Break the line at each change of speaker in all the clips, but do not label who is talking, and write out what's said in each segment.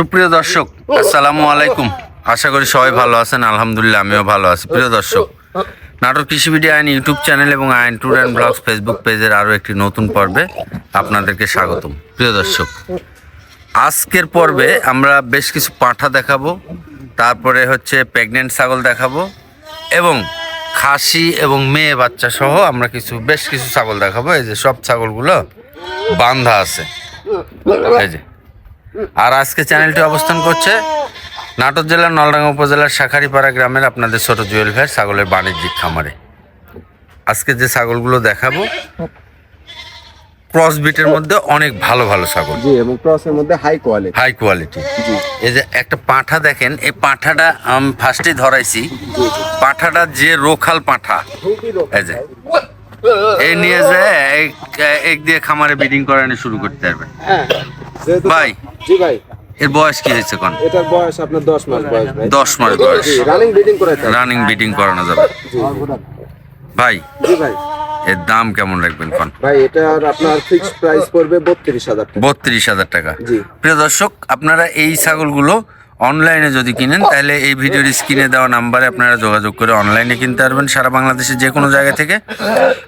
সুপ্রিয় দর্শক, আসসালামু আলাইকুম। আশা করি সবাই ভালো আছেন, আলহামদুলিল্লাহ আমিও ভালো আছি। প্রিয় দর্শক নাটক কৃষি ভিডিও আইন ইউটিউব চ্যানেল এবং আইন ট্যুর অ্যান্ড ব্লগস ফেসবুক পেজের আরও একটি নতুন পর্বে আপনাদেরকে স্বাগতম। প্রিয় দর্শক, আজকের পর্বে আমরা বেশ কিছু পাঁঠা দেখাবো, তারপরে হচ্ছে প্রেগনেন্ট ছাগল দেখাবো এবং খাসি এবং মেয়ে বাচ্চা সহ আমরা কিছু, বেশ কিছু ছাগল দেখাবো। এই যে সব ছাগলগুলো বান্ধা আছে। এই যে আর আজকে চ্যানেলটি অবস্থান করছে নাটোর জেলার নলডাঙ্গা উপজেলার শাখারিপাড়া গ্রামের আপনাদের ছোট জুয়েল ভাই ছাগলের বাণিজ্যিক খামারে। আজকে যে ছাগলগুলো দেখাবো ক্রস বিটের মধ্যে অনেক ভালো ভালো ছাগল।
জি এবং ক্রসের মধ্যে হাই কোয়ালিটি
হাই কোয়ালিটি এই যে একটা পাঁঠা দেখেন এই পাঁঠাটা আমি ফার্স্টেই ধরাইছি। পাঁঠাটা যে রোখাল পাঁঠা এই যে। এই নিয়ে যায় এক দিয়ে খামারে বিডিং করানো শুরু করতে পারবেন।
হ্যাঁ।
ভাই
জি ভাই।
এর বয়স কি হয়েছে কোন?
এটার বয়স আপনার 10 মাস বয়স ভাই।
দশ মাস বয়স।
রানিং ব্রিডিং করাইতে
রানিং বিডিং করানো যাবে। ভাই
জি ভাই।
এর দাম কেমন রাখবেন কোন?
ভাই এটার আপনার ফিক্সড প্রাইস পড়বে 32000 টাকা।
বত্রিশ হাজার টাকা।
জি।
প্রিয় দর্শক আপনারা এই ছাগলগুলো অনলাইনে যদি কিনেন তাহলে এই ভিডিওর স্ক্রিনে দেওয়া নাম্বারে আপনারা যোগাযোগ করে অনলাইনে কিনতে পারবেন সারা বাংলাদেশের যে কোনো জায়গা থেকে।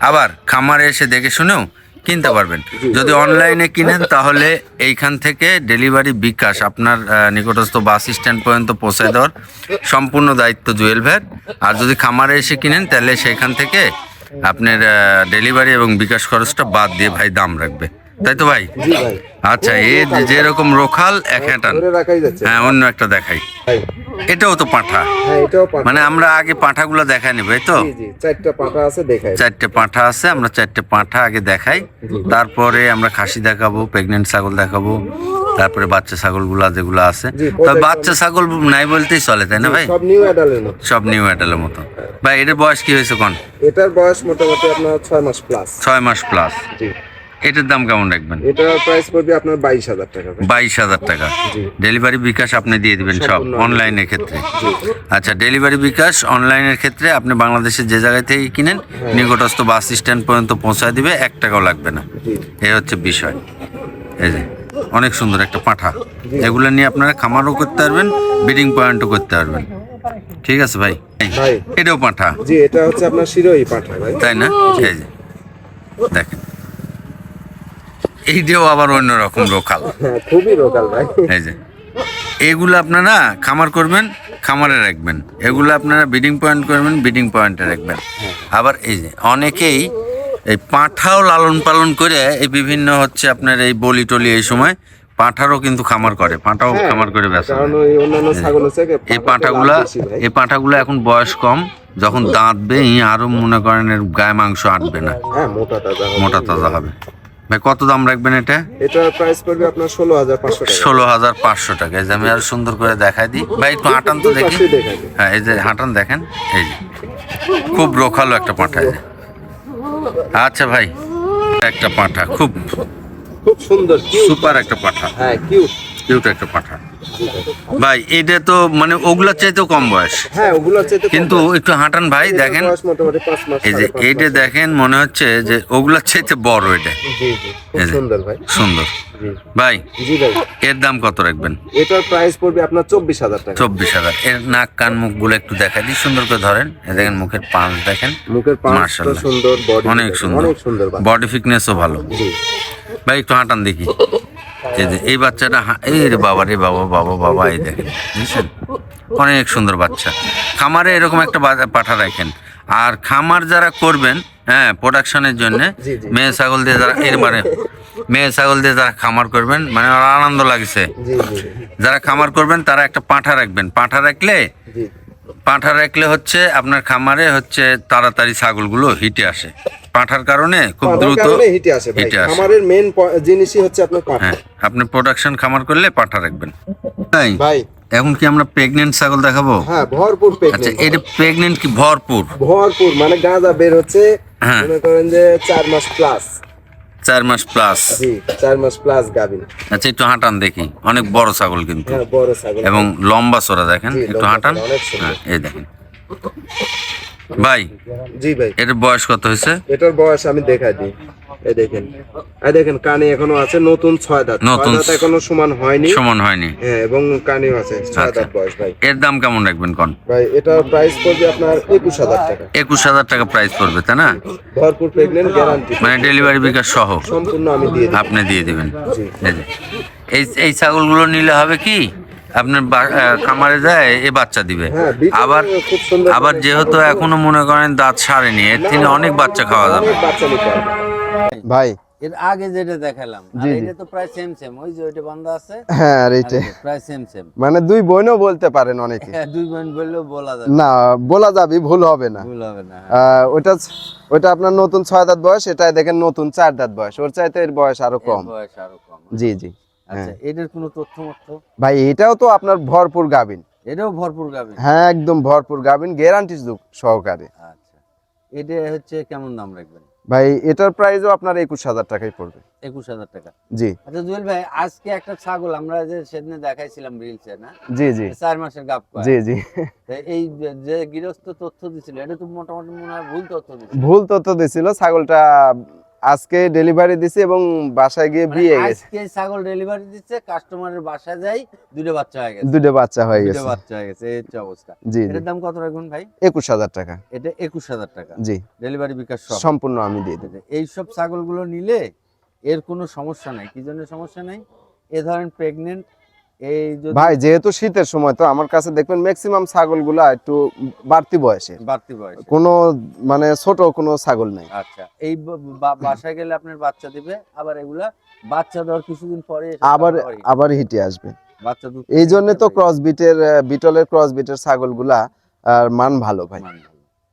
আবার খামারে এসে দেখে শুনেও কিনতে পারবেন। যদি অনলাইনে কিনেন তাহলে এইখান থেকে ডেলিভারি বিকাশ আপনার নিকটস্থ বাস স্ট্যান্ড পর্যন্ত পৌঁছে দেওয়ার সম্পূর্ণ দায়িত্ব জুয়েল ভ্যাট আর যদি খামারে এসে কিনেন তাহলে সেখান থেকে আপনার ডেলিভারি এবং বিকাশ খরচটা বাদ দিয়ে ভাই দাম রাখবে। তাই তো ভাই? আচ্ছা এ যে- যেরকম রোখাল এক হ্যাটান। হ্যাঁ অন্য একটা দেখাই। এটাও তো পাঁঠা।
হ্যাঁ পাঁঠা।
মানে আমরা আগে পাঁঠাগুলো দেখাই নেব তো?
জি পাঁঠা আছে দেখাই।
চারটে পাঁঠা আছে আমরা চারটে পাঁঠা আগে দেখাই। তারপরে আমরা খাসি দেখাবো প্রেগনেন্ট ছাগল দেখাবো তারপরে বাচ্চা ছাগলগুলো যেগুলো আছে। তবে বাচ্চা ছাগল নাই বলতেই চলে তাই না ভাই?
সব নিউ অ্যাডালের মতো।
সব নিউ অ্যাডালের মতো। ভাই এটার বয়স কি হয়েছে কোন?
এটার বয়স মোটামুটি আপনার 6 মাস প্লাস
ছয় মাস প্লাস
জি।
এটার দাম কেমন রাখবেন?
এটার প্রাইস পড়বে আপনার 22000 টাকা
বাইশ হাজার টাকা। ডেলিভারি বিকাশ আপনি দিয়ে দিবেন সব অনলাইনের ক্ষেত্রে। আচ্ছা ডেলিভারি বিকাশ অনলাইনের ক্ষেত্রে আপনি বাংলাদেশের যে জায়গায় থেকে কিনেন নিকটস্থ বাস স্ট্যান্ড পর্যন্ত পৌঁছায় দিবে এক টাকাও লাগবে না। এই হচ্ছে বিষয়। এই যে অনেক সুন্দর একটা পাঁঠা। এগুলো নিয়ে আপনারা খামারও করতে পারবেন ব্রিডিং পয়েন্টও করতে পারবেন। ঠিক আছে ভাই? এটাও পাঁঠা।
জি এটা হচ্ছে আপনার শিরোই পাঁঠা ভাই।
তাই না? এই এইটাও আবার অন্যরকম লোকাল
হ্যাঁ খুবই লোকাল ভাই।
এই যে এগুলো আপনারা খামার করবেন খামারে রাখবেন। এগুলো আপনারা বিডিং পয়েন্ট করবেন বিডিং পয়েন্টে রাখবেন। আবার এই যে অনেকেই এই পাঁঠাও লালন পালন করে এই বিভিন্ন হচ্ছে আপনার এই বলি টলি এই সময় পাঁঠারও কিন্তু খামার করে পাঁঠাও
হ্যাঁ,
খামার করে বেচা
কি,
এই পাঁঠাগুলা এই পাঁঠাগুলো এখন বয়স কম যখন দাঁতবে ই আরও মনে করেন গায়ে মাংস আটবে না।
হ্যাঁ মোটা তাজা হবে।
ভাই কত দাম রাখবেন এটা?
এটার প্রাইস পড়বে আপনার ষোলো হাজার পাঁচশো টাকা।
ষোলো হাজার পাঁচশো টাকা। এই যে আমি আরও সুন্দর করে দেখাই দিই। ভাই একটু হাঁটান তো দেখি। হ্যাঁ এই যে হাঁটান দেখেন। এই যে। খুব রোখালো একটা পাঁঠা আচ্ছা ভাই একটা পাঁঠা। খুব
খুব সুন্দর
সুপার একটা পাঁঠা।
হ্যাঁ কিউট
কিউট একটা পাঁঠা ভাই এটা তো মানে ওগুলার চাইতেও কম বয়স।
হ্যাঁ
কিন্তু একটু হাঁটান ভাই দেখেন। এই যে এইটা দেখেন মনে হচ্ছে যে ওগুলার চাইতে বড় এটা।
সুন্দর ভাই।
সুন্দর। ভাই এর দাম কত রাখবেন?
এটার প্রাইস পড়বে আপনার চব্বিশ হাজার টাকা।
চব্বিশ হাজার। এর নাক কান মুখগুলো একটু দেখাই দিই সুন্দর করে ধরেন। দেখেন মুখের পাঁচ দেখেন।
মুখের সুন্দর
অনেক সুন্দর।
অনেক সুন্দর
বডি ফিটনেসও ভালো। ভাই একটু হাঁটান দেখি। এই যে এই বাচ্চাটা এই রে বাবা রে বাবা বাবা বাবা এই দেখেন বুঝছেন? অনেক সুন্দর বাচ্চা। খামারে এরকম একটা পাঠা রাখেন। আর খামার যারা করবেন হ্যাঁ প্রোডাকশনের জন্য। মেয়ে ছাগল দিয়ে যারা এর মানে মেয়ে ছাগল দিয়ে যারা খামার করবেন মানে আনন্দ লাগছে। যারা খামার করবেন তারা একটা পাঁঠা রাখবেন। পাঁঠা রাখলে পাঁঠা রাখলে হচ্ছে আপনার খামারে হচ্ছে তাড়াতাড়ি ছাগলগুলো হিটে আসে। পাঁঠার কারণে খুব দ্রুত
হিটে আসে ভাই। খামারের মেন জিনিসই হচ্ছে আপনার পাঠা।
হ্যাঁ আপনি প্রোডাকশন খামার করলে পাঠা রাখবেন। তাই
ভাই।
এখন কি আমরা প্রেগনেন্ট ছাগল দেখাবো?
হ্যাঁ ভরপুর
আচ্ছা এটা প্রেগনেন্ট কি? ভরপুর।
ভরপুর মানে গাঁজা বের হচ্ছে
হ্যাঁ।
মনে করেন যে চার মাস প্লাস
চার মাস প্লাস
জি চার মাস প্লাস গাবিন
আচ্ছা একটু হাঁটান দেখি। অনেক বড় ছাগল কিন্তু।
হ্যাঁ বড় ছাগল।
এবং লম্বা চড়া দেখেন একটু হাঁটান। এই দেখেন।
ভাই?
জি ভাই।
এটার বয়স কত হয়েছে?
এটার বয়স আমি দেখাই দিই। এই দেখেন। এই দেখেন কানে এখনও আছে নতুন ছয় দাঁত।
নতুন
দাঁত এখনও সমান হয়নি।
সমান হয়নি।
হ্যাঁ এবং কানেও আছে ছয়
আচ্ছা।
দাঁত বয়স ভাই।
এর দাম কেমন রাখবেন কোন?
ভাই এটার প্রাইস পড়বে আপনার একুশ হাজার টাকা।
একুশ হাজার টাকা প্রাইস পড়বে তাই না?
ভরপুর প্রেগনেন্ট গ্যারান্টি
মানে ডেলিভারি বিকাশ সহ?
সম্পূর্ণ আমি দিয়ে
আপনি দিয়ে দিবেন। এই এই ছাগলগুলো নিলে হবে কি? আপনার খামারে যায় এ বাচ্চা দিবে।
হ্যাঁ,
আবার আবার যেহেতু এখনও মনে করেন দাঁত সারেনি এর থেকে অনেক বাচ্চা খাওয়া যাবে।
ভাই।
এর আগে যেটা দেখালাম আর। এটা তো প্রায় সেম সেম ওই যে ওইটা বান্ধা আছে
হ্যাঁ আর এইটা।
প্রায় সেম সেম
মানে দুই বোনও বলতে পারেন অনেকে।
দুই বোন বললেও বলা যাবে।
না বলা যাবে ভুল হবে না।
ভুল হবে না হ্যাঁ।
আহ, ওটা ওটা আপনার নতুন ছয় দাঁত বয়স এটাই দেখেন নতুন চার দাঁত বয়স। ওর চাইতে এর বয়স
আরও
কম।
বয়স আরও কম।
জি জি।
আচ্ছা এটার কোনো তথ্য
ভাই এটাও তো আপনার ভরপুর গাবিন
এটাও ভরপুর গাবে
হ্যাঁ একদম ভরপুর গাবিন গ্যারান্টি সহকারে।
আচ্ছা এটা হচ্ছে কেমন দাম রাখবেন?
ভাই এটার প্রাইসও আপনার একুশ হাজার টাকাই পড়বে।
একুশ হাজার টাকা?
জি।
আচ্ছা জুয়েল ভাই আজকে একটা ছাগল আমরা যে সেদিনে দেখাইছিলাম রিলসে না?
জি জি।
চার মাসের গাপ
জি জি।
এই যে- যে গৃহস্থ তথ্য দিছিল এটা তো মোটামুটি মনে হয় ভুল তথ্য দিছিল।
ভুল তথ্য দিছিল ছাগলটা আজকে ডেলিভারি দিছি এবং বাসায় গিয়ে
মানে
বিয়ে গেছে।
আজকে ছাগল ডেলিভারি দিচ্ছে কাস্টমারের বাসায় যাই দুটো বাচ্চা হয়ে গেছে।
দুটো বাচ্চা হয়ে
দুটো
গেছে।
বাচ্চা হয়ে গেছে এই হচ্ছে অবস্থা।
জি
এটার দাম কত রাখবেন ভাই?
একুশ হাজার টাকা।
এটা একুশ হাজার টাকা।
জি।
ডেলিভারি বিকাশ সহ
সম্পূর্ণ আমি দিয়ে দেব।
এই সব ছাগলগুলো নিলে এর কোনো সমস্যা নাই। কি জন্য সমস্যা নাই? এ ধরেন প্রেগনেন্ট এই
ভাই যেহেতু শীতের সময় তো আমার কাছে দেখবেন ম্যাক্সিমাম ছাগলগুলা একটু বাড়তি বয়সে
বাড়তি বয়স
কোনো মানে ছোট কোনো ছাগল নাই।
আচ্ছা এই বাসায় গেলে আপনার বাচ্চা দিবে আবার এগুলা বাচ্চা দেওয়ার কিছুদিন পরে আবার
আবার হিটে আসবে।
বাচ্চা
এই জন্য তো ক্রস বিটের বিটলের ক্রস বিটের ছাগলগুলা আর মান ভালো ভাই।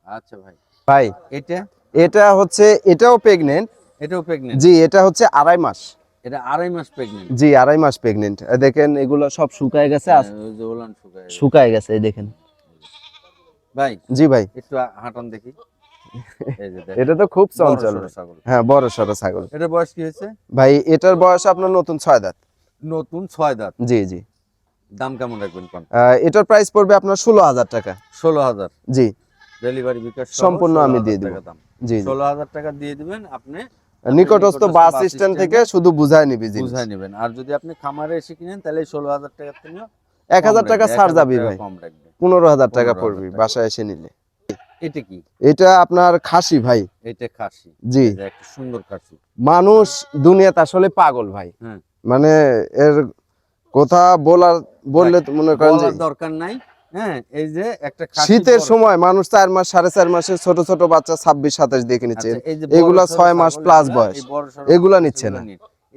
আচ্ছা ভাই।
ভাই
এটা?
এটা হচ্ছে এটাও প্রেগনেন্ট
এটাও প্রেগনেন্ট
জি এটা হচ্ছে আড়াই মাস।
এটা আড়াই মাস প্রেগনেন্ট
জি আড়াই মাস প্রেগনেন্ট দেখেন এগুলো সব শুকায় গেছে আস-
ওই যে ওলান শুকায় গেছে।
এই দেখেন।
ভাই
জি ভাই।
একটু হাঁটান দেখি। এই যে দেখেন।
এটা তো খুব চঞ্চল
সড়ো
ভাই।
ছাগল।
হ্যাঁ বড় সড়ো ছাগল।
এটার বয়স কি হয়েছে?
ভাই এটার বয়স আপনার নতুন ছয় দাঁত।
নতুন ছয় দাঁত।
জি জি।
দাম কেমন রাখবেন
এটার প্রাইস পড়বে আপনার ষোলো হাজার টাকা।
ষোলো হাজার।
জি।
ডেলিভারি বিকাশ
সম্পূর্ণ আমি দিয়ে দিব। জি।
ষোলো হাজার টাকা দিয়ে দিবেন আপনি
নিকটস্থ বাস স্ট্যান্ড থেকে শুধু বুঝায় নিবি
বুঝাই নেবেন। আর যদি আপনি খামারে এসে কিনেন তাহলে ষোলো হাজার টাকা তিনিও
এক হাজার টাকা ছাড় যাবি ভাই। পনেরো হাজার টাকা
15,000
পড়বি বাসায় এসে নিলে।
এটা কি?
এটা আপনার খাসি ভাই।
এটা খাসি।
জি।
এটা একটা সুন্দর খাসি।
মানুষ দুনিয়াতে আসলে পাগল ভাই।
হ্যাঁ।
মানে এর কথা বলার বললে তো মনে করেন
দরকার নাই। হ্যাঁ এই যে একটা
শীতের সময় মানুষ চার মাস সাড়ে চার মাসে ছোট ছোট বাচ্চা ছাব্বিশ সাতাশ দিয়ে নিচ্ছে এগুলা ছয় মাস প্লাস বয়স। এগুলা নিচ্ছে না।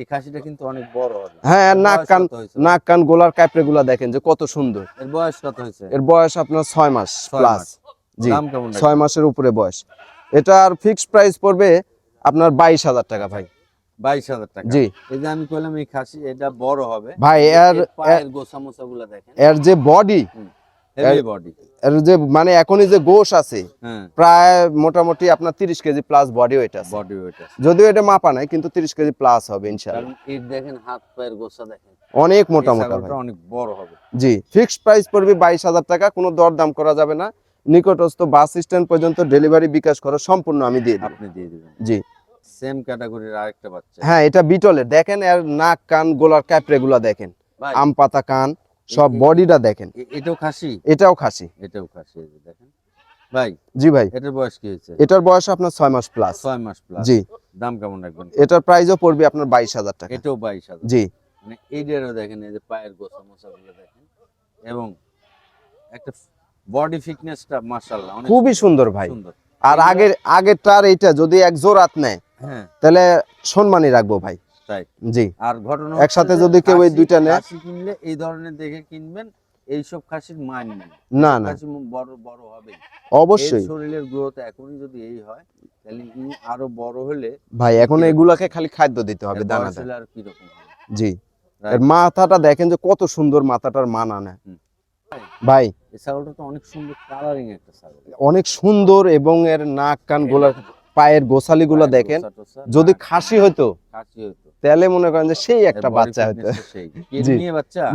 এই খাসিটা কিন্তু অনেক বড়
হ্যাঁ নাক কান নাক কান গোলার কাপড়ে গুলা দেখেন যে কত সুন্দর।
এর বয়স কত হয়েছে?
এর বয়স আপনার ছয় মাস
ছয়
প্লাস জি মাসের উপরে বয়স। এটার ফিক্সড প্রাইস পড়বে আপনার বাইশ হাজার টাকা ভাই।
বাইশ হাজার টাকা।
জি।
এই যে আমি কইলাম এই খাসি এটা বড় হবে।
ভাই এর
এর পায়েরগুলা দেখেন।
এর যে বডি যে মানে এখনই যে গোশ আছে
হ্যাঁ।
প্রায় মোটামুটি আপনার তিরিশ কেজি প্লাস বডি ওয়েট আছে।
বডি ওয়েট আছে।
যদিও এটা মাপা নাই কিন্তু তিরিশ কেজি প্লাস হবে
দেখেন হাত পায়ের গোছা দেখেন।
অনেক মোটা মোটা
অনেক বড় হবে।
জি ফিক্সড প্রাইস পড়বে বাইশ হাজার টাকা কোনো দরদাম করা যাবে না। নিকটস্থ বাস স্ট্যান্ড পর্যন্ত ডেলিভারি বিকাশ খরচ সম্পূর্ণ আমি দিয়ে দেবো।
আপনি দিয়ে দিবেন।
জি।
সেম ক্যাটাগরির আরেকটা বাচ্চা।
হ্যাঁ এটা বিটলের দেখেন এর নাক কান গোলার ক্যাপড়ে গুলা দেখেন। আম পাতা কান। সব বডিটা দেখেন।
এটাও খাসি?
এটাও খাসি।
এটাও খাসি দেখেন। ভাই
জি ভাই।
এটার বয়স কি হয়েছে?
এটার বয়স আপনার ছয় মাস প্লাস
ছয় মাস প্লাস
জি।
দাম কেমন রাখবেন?
এটার প্রাইসও পড়বে আপনার বাইশ হাজার টাকা।
এটাও বাইশ হাজার।
জি।
মানে এইটারও দেখেন এই যে পায়ের গোছা মোছা গুলো দেখেন এবং একটা বডি ফিটনেসটা মাশাআল্লাহ অনেক
খুবই সুন্দর ভাই।
সুন্দর।
আর আগের আগেরটার এইটা যদি এক জোড়াত নেয়
হ্যাঁ।
তাহলে সম্মানই রাখব ভাই। জি।
আর ঘটনা
একসাথে যদি কেউ এই দুইটা নেয়?
কিনলে এই ধরনের দেখে কিনবেন এইসব খাসির মান
না না।
বড় বড় হবে
অবশ্যই।
শরীরের গ্রোথ এখনই যদি এই হয় তাহলে আরও বড় হলে
ভাই এখন এগুলাকে খালি খাদ্য দিতে হবে দানা
আর কীরকম হবে?
জি। এর মাথাটা দেখেন যে কত সুন্দর মাথাটার মান আনে। ভাই।
এই ছাগলটা তো অনেক সুন্দর কালারিং একটা ছাগল।
অনেক সুন্দর এবং এর নাক কান গোলা পায়ের গোসালি গুলা দেখেন। যদি খাসি হতো
খাসি হতো
তাহলে মনে করেন যে সেই একটা বাচ্চা হতো জি।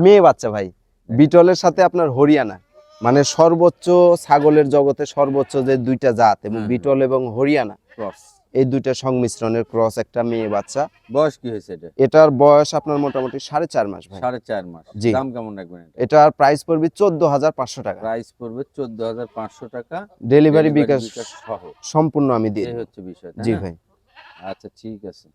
মেয়ে বাচ্চা?
ভাই। বিটলের সাথে আপনার হরিয়ানা। মানে সর্বোচ্চ ছাগলের জগতে সর্বোচ্চ যে দুইটা জাত এবং বিটল এবং হরিয়ানা
ক্রস
এই দুইটা সংমিশ্রণের ক্রস একটা মেয়ে বাচ্চা।
বয়স কি হয়েছে এটা?
এটার বয়স আপনার মোটামুটি সাড়ে চার মাস ভাই।
সাড়ে চার মাস।
জি।
দাম কেমন রাখবেন এটা?
এটার প্রাইস পড়বে চোদ্দ হাজার পাঁচশো টাকা।
প্রাইস পড়বে চোদ্দ হাজার পাঁচশো টাকা।
ডেলিভারি বিকাশ
সহ।
সম্পূর্ণ আমি দিয়ে
হচ্ছে বিষয়
জি ভাই।
আচ্ছা ঠিক আছে।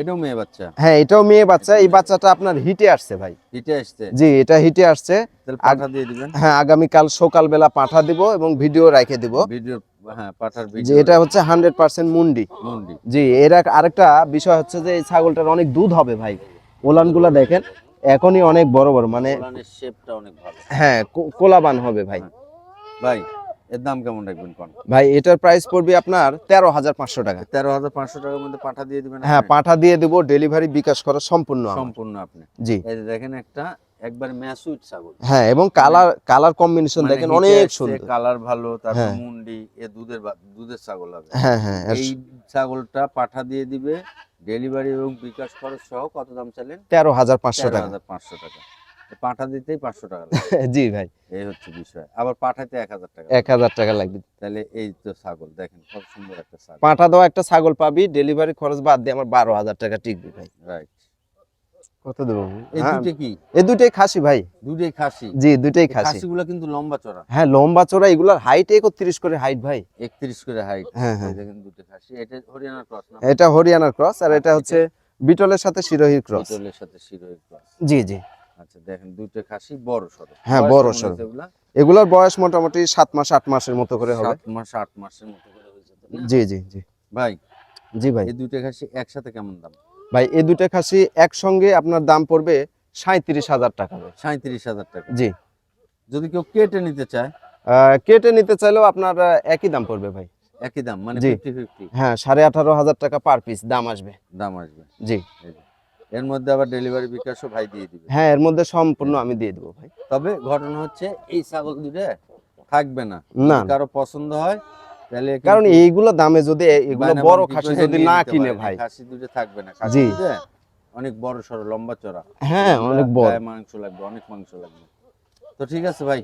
এটাও মেয়ে বাচ্চা?
হ্যাঁ এটাও মেয়ে বাচ্চা। এই বাচ্চাটা আপনার হিটে আসছে ভাই।
হিটে আসছে?
জি এটা হিটে আসছে।
পাঠা দিয়ে দিবেন।
হ্যাঁ আগামীকাল সকালবেলা পাঠা দিব এবং ভিডিও রেখে দিব।
ভিডিও হ্যাঁ পাঠার
যে
ভিডিও
এটা হচ্ছে হান্ড্রেড পার্সেন্ট মুন্ডি।
মুন্ডি।
জি এর আরেকটা বিষয় হচ্ছে যে এই ছাগলটার অনেক দুধ হবে ভাই। ওলানগুলা দেখেন এখনই অনেক বড় বড় মানে
শেপটা অনেক ভালো।
হ্যাঁ কোলাবান হবে ভাই।
ভাই এর দাম কেমন রাখবেন কোন?
ভাই এটার প্রাইস পড়বে আপনার তেরো হাজার পাঁচশো টাকা।
তেরো হাজার পাঁচশো টাকার মধ্যে পাঠা দিয়ে দিবেন
হ্যাঁ পাঠা দিয়ে দিব ডেলিভারি বিকাশ করা সম্পূর্ণ
সম্পূর্ণ আপনি।
জি।
এই দেখেন একটা একবার ম্যাসুইট ছাগল।
হ্যাঁ এবং কালার কালার কম্বিনেশন দেখেন অনেক সুন্দর।
কালার ভালো তারপর
হ্যাঁ।
মুন্ডি এ দুধের দুধের ছাগল হবে।
হ্যাঁ হ্যাঁ
এই ছাগলটা পাঠা দিয়ে দিবে ডেলিভারি এবং বিকাশ খরচ সহ কত দাম চাইলেন?
তেরো হাজার পাঁচশো টাকা।
হাজার পাঁচশো টাকা। পাঠা দিতেই পাঁচশো টাকা
জি ভাই।
এই হচ্ছে বিষয়। আবার পাঠাতে এক হাজার টাকা
এক হাজার টাকা লাগবে।
তাহলে এই তো ছাগল দেখেন কত সুন্দর একটা ছাগল।
পাঠা দেওয়া একটা ছাগল পাবি ডেলিভারি খরচ বাদ দিয়ে আমার বারো হাজার টাকা টিকবে ভাই।
রাইট
কত দেবো
এই
হ্যাঁ,
দুটো কি?
এই দুইটাই খাসি ভাই।
দুটোই খাসি?
জি দুইটাই খাসি।
খাসিগুলো কিন্তু লম্বা চড়া।
হ্যাঁ লম্বা চড়া এগুলার হাইট একত্রিশ করে হাইট ভাই।
একত্রিশ করে হাইট
হ্যাঁ হ্যাঁ।
দেখেন দুটো খাসি। এটা হরিয়ানার ক্রস না?
এটা হরিয়ানার ক্রস আর এটা হচ্ছে বিটলের সাথে শিরোহির ক্রস
পিতলের সাথে শিরোহির ক্রস
জি জি।
আচ্ছা দেখেন দুটো খাসি বড়
হ্যাঁ, বড়। এগুলোর বয়স মোটামুটি সাত মাস আট মাসের মতো করে হবে।
সাত মাস আট মাসের মতো করে হয়েছে
জি জি জি।
ভাই
জি ভাই।
এই দুটো খাসি একসাথে কেমন দাম?
ভাই এই দুইটা খাসি একসঙ্গে আপনার দাম পড়বে সাঁত্রিশ হাজার টাকা।
সাঁত্রিশ হাজার টাকা।
জি।
যদি কেউ কেটে নিতে চায়?
কেটে নিতে চাইলেও আপনার একই দাম পড়বে ভাই।
একই দাম মানে
হ্যাঁ সাড়ে আঠারো হাজার টাকা পার পিস দাম আসবে।
দাম আসবে।
জি।
এর মধ্যে আবার ডেলিভারি বিকাশও ভাই দিয়ে দিবে।
হ্যাঁ এর মধ্যে সম্পূর্ণ আমি দিয়ে দেবো ভাই।
তবে ঘটনা হচ্ছে এই ছাগল দুটো থাকবে না।
না।
কারও পছন্দ হয় তাহলে
কারণ এইগুলো দামে যদি এগুলো বড় খাসি যদি না কিনে ভাই।
খাসি দুটো থাকবে না। খাসি
জি।
অনেক বড় সড়ো লম্বা চড়া।
হ্যাঁ অনেক বড়।
মাংস লাগবে অনেক মাংস লাগবে। তো ঠিক আছে ভাই।